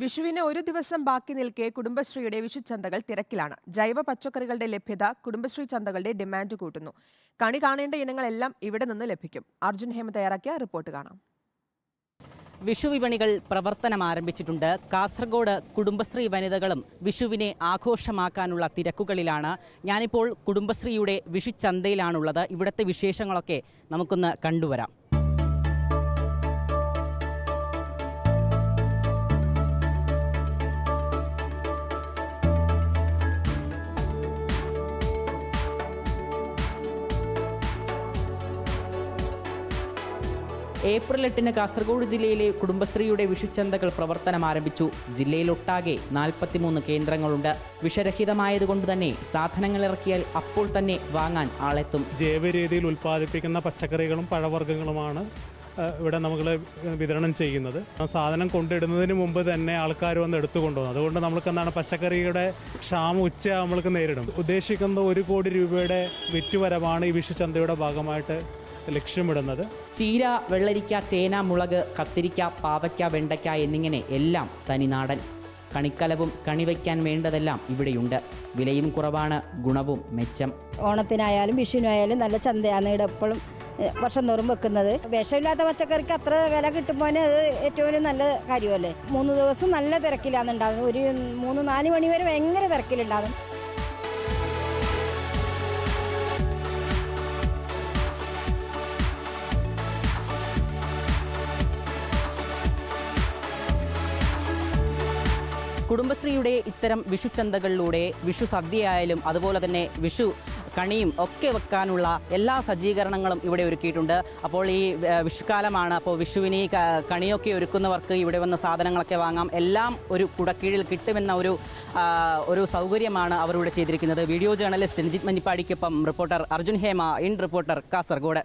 വിഷുവിന് ഒരു ദിവസം ബാക്കി നിൽക്കെ കുടുംബശ്രീയുടെ വിഷുചന്തകൾ തിരക്കിലാണ്. ജൈവ പച്ചക്കറികളുടെ ലഭ്യത കുടുംബശ്രീ ചന്തകളുടെ ഡിമാൻഡ് കൂട്ടുന്നു. കണി കാണേണ്ട ഇനങ്ങളെല്ലാം ഇവിടെ നിന്ന് ലഭിക്കും. അർജുൻ ഹേമ തയ്യാറാക്കിയ റിപ്പോർട്ട് കാണാം. വിഷു വിപണികൾ പ്രവർത്തനം ആരംഭിച്ചിട്ടുണ്ട്. കാസർഗോഡ് കുടുംബശ്രീ വനിതകളും വിഷുവിനെ ആഘോഷമാക്കാനുള്ള തിരക്കുകളിലാണ്. ഞാനിപ്പോൾ കുടുംബശ്രീയുടെ വിഷു ചന്തയിലാണുള്ളത് ഇവിടുത്തെ വിശേഷങ്ങളൊക്കെ നമുക്കൊന്ന് കണ്ടുവരാം. ഏപ്രിൽ എട്ടിന് കാസർഗോഡ് ജില്ലയിലെ കുടുംബശ്രീയുടെ വിഷുച്ചന്തകൾ പ്രവർത്തനം ആരംഭിച്ചു. ജില്ലയിലൊട്ടാകെ നാൽപ്പത്തിമൂന്ന് കേന്ദ്രങ്ങളുണ്ട്. വിഷരഹിതമായതുകൊണ്ട് തന്നെ സാധനങ്ങൾ ഇറക്കിയാൽ അപ്പോൾ തന്നെ വാങ്ങാൻ ആളെത്തും. ജൈവ രീതിയിൽ ഉൽപ്പാദിപ്പിക്കുന്ന പച്ചക്കറികളും പഴവർഗങ്ങളുമാണ് ഇവിടെ നമ്മൾ വിതരണം ചെയ്യുന്നത്. സാധനം കൊണ്ടിടുന്നതിന് മുമ്പ് തന്നെ ആൾക്കാർ വന്ന് എടുത്തു അതുകൊണ്ട് നമ്മൾക്ക് എന്താണ് പച്ചക്കറിയുടെ ക്ഷാമം ഉച്ച നമ്മൾക്ക് നേരിടും. ഉദ്ദേശിക്കുന്ന ഒരു കോടി രൂപയുടെ വിറ്റുവരവാണ് ഈ വിഷുചന്തയുടെ ഭാഗമായിട്ട് ലക്ഷ്യമിടുന്നത്. ചീര വെള്ളരിക്ക ചേന മുളക് കത്തിരിക്ക പാവയ്ക്ക വെണ്ടയ്ക്ക എന്നിങ്ങനെ എല്ലാം തനിനാടൻ കണിക്കലവും കണിവയ്ക്കാൻ വേണ്ടതെല്ലാം ഇവിടെയുണ്ട്. വിലയും കുറവാണ് ഗുണവും മെച്ചം. ഓണത്തിനായാലും വിഷുവിനായാലും നല്ല ചന്തയാണ് ഇവിടെ എപ്പോഴും വർഷം തോറും വെക്കുന്നത്. വിഷമില്ലാത്ത പച്ചക്കറിക്ക് അത്ര വില കിട്ടുമ്പോൾ അത് ഏറ്റവും നല്ല കാര്യമല്ലേ? മൂന്ന് ദിവസം നല്ല തിരക്കിലാണ് ഉണ്ടാകുന്നത് ഒരു മൂന്ന് നാല് മണി വരെ ഭയങ്കര തിരക്കിലുണ്ടാകും കുടുംബശ്രീയുടെ ഇത്തരം വിഷു ചന്തകളിലൂടെ വിഷു സദ്യയായാലും അതുപോലെ തന്നെ വിഷു കണിയും ഒക്കെ വെക്കാനുള്ള എല്ലാ സജ്ജീകരണങ്ങളും ഇവിടെ ഒരുക്കിയിട്ടുണ്ട്. അപ്പോൾ ഈ വിഷുക്കാലമാണ്. അപ്പോൾ വിഷുവിന് കണിയൊക്കെ ഒരുക്കുന്നവർക്ക് ഇവിടെ വന്ന സാധനങ്ങളൊക്കെ വാങ്ങാം. എല്ലാം ഒരു കുടക്കീഴിൽ കിട്ടുമെന്ന ഒരു ഒരു സൗകര്യമാണ് അവർ ഇവിടെ ചെയ്തിരിക്കുന്നത്. Video journalist Ranjith മഞ്ഞിപ്പാടിക്കൊപ്പം reporter Arjun Hema in reporter Kasaragod.